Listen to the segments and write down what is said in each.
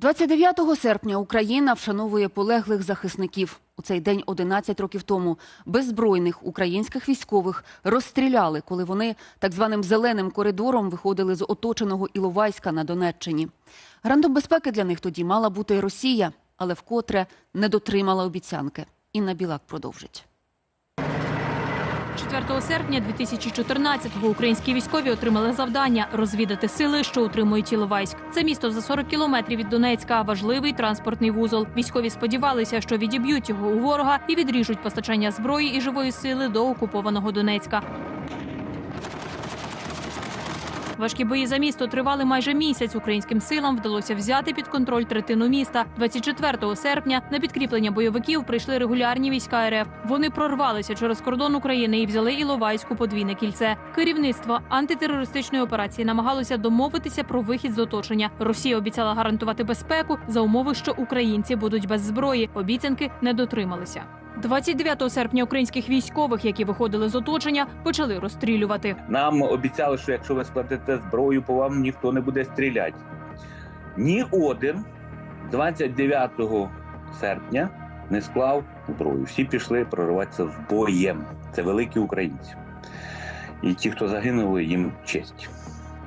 29 серпня Україна вшановує полеглих захисників. У цей день 11 років тому беззбройних українських військових розстріляли, коли вони так званим зеленим коридором виходили з оточеного Іловайська на Донеччині. Гарантом безпеки для них тоді мала бути Росія, але вкотре не дотримала обіцянки. Інна Білак продовжить. 4 серпня 2014-го українські військові отримали завдання розвідати сили, що утримують Іловайськ. Це місто за 40 кілометрів від Донецька, важливий транспортний вузол. Військові сподівалися, що відіб'ють його у ворога і відріжуть постачання зброї і живої сили до окупованого Донецька. Важкі бої за місто тривали майже місяць. Українським силам вдалося взяти під контроль третину міста. 24 серпня на підкріплення бойовиків прийшли регулярні війська РФ. Вони прорвалися через кордон України і взяли Іловайську подвійне кільце. Керівництво антитерористичної операції намагалося домовитися про вихід з оточення. Росія обіцяла гарантувати безпеку за умови, що українці будуть без зброї. Обіцянки не дотрималися. 29 серпня українських військових, які виходили з оточення, почали розстрілювати. Нам обіцяли, що якщо ви складете зброю, по вам ніхто не буде стріляти. Ні один 29 серпня не склав зброю. Всі пішли прориватися з боєм. Це великі українці. І ті, хто загинули, їм честь.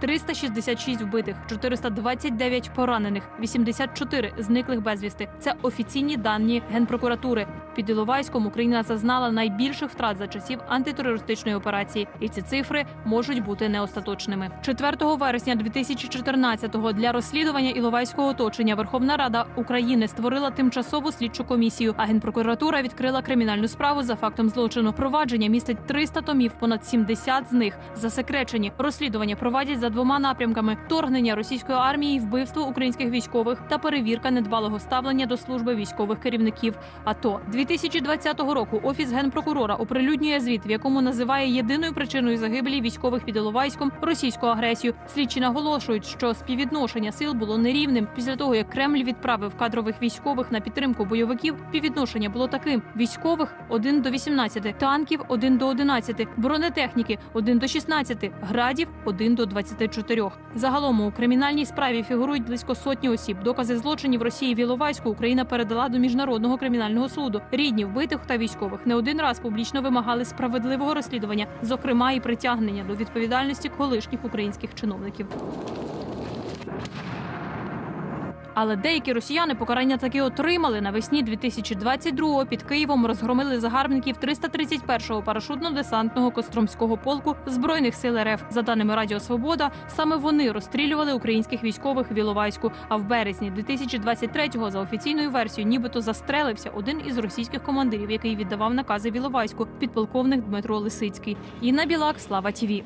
366 вбитих, 429 поранених, 84 зниклих безвісти. Це офіційні дані генпрокуратури. Під Іловайськом Україна зазнала найбільших втрат за часів антитерористичної операції, і ці цифри можуть бути неостаточними. 4 вересня 2014-го для розслідування Іловайського оточення Верховна Рада України створила тимчасову слідчу комісію. А генпрокуратура відкрила кримінальну справу за фактом злочину. Провадження містить 300 томів, понад 70 з них засекречені. Розслідування проводять за двома напрямками: вторгнення російської армії, вбивство українських військових та перевірка недбалого ставлення до служби військових керівників. АТО 2020 року офіс генпрокурора оприлюднює звіт, в якому називає єдиною причиною загибелі військових під Іловайськом російську агресію. Слідчі наголошують, що співвідношення сил було нерівним. Після того як Кремль відправив кадрових військових на підтримку бойовиків, співвідношення було таким: військових 1 до 18, танків 1 до 11, бронетехніки 1 до 16, градів 1 до 24. Загалом у кримінальній справі фігурують близько сотні осіб. Докази злочинів Росії в Іловайську Україна передала до міжнародного кримінального суду. Рідні вбитих та військових не один раз публічно вимагали справедливого розслідування, зокрема і притягнення до відповідальності колишніх українських чиновників. Але деякі росіяни покарання таки отримали. Навесні 2022-го під Києвом розгромили загарбників 331-го парашутно-десантного Костромського полку збройних сил РФ. За даними Радіо Свобода, саме вони розстрілювали українських військових в Іловайську. А в березні 2023-го, за офіційною версією, нібито застрелився один із російських командирів, який віддавав накази в Іловайську, підполковник Дмитро Лисицький. Інна Білак, Слава Тіві.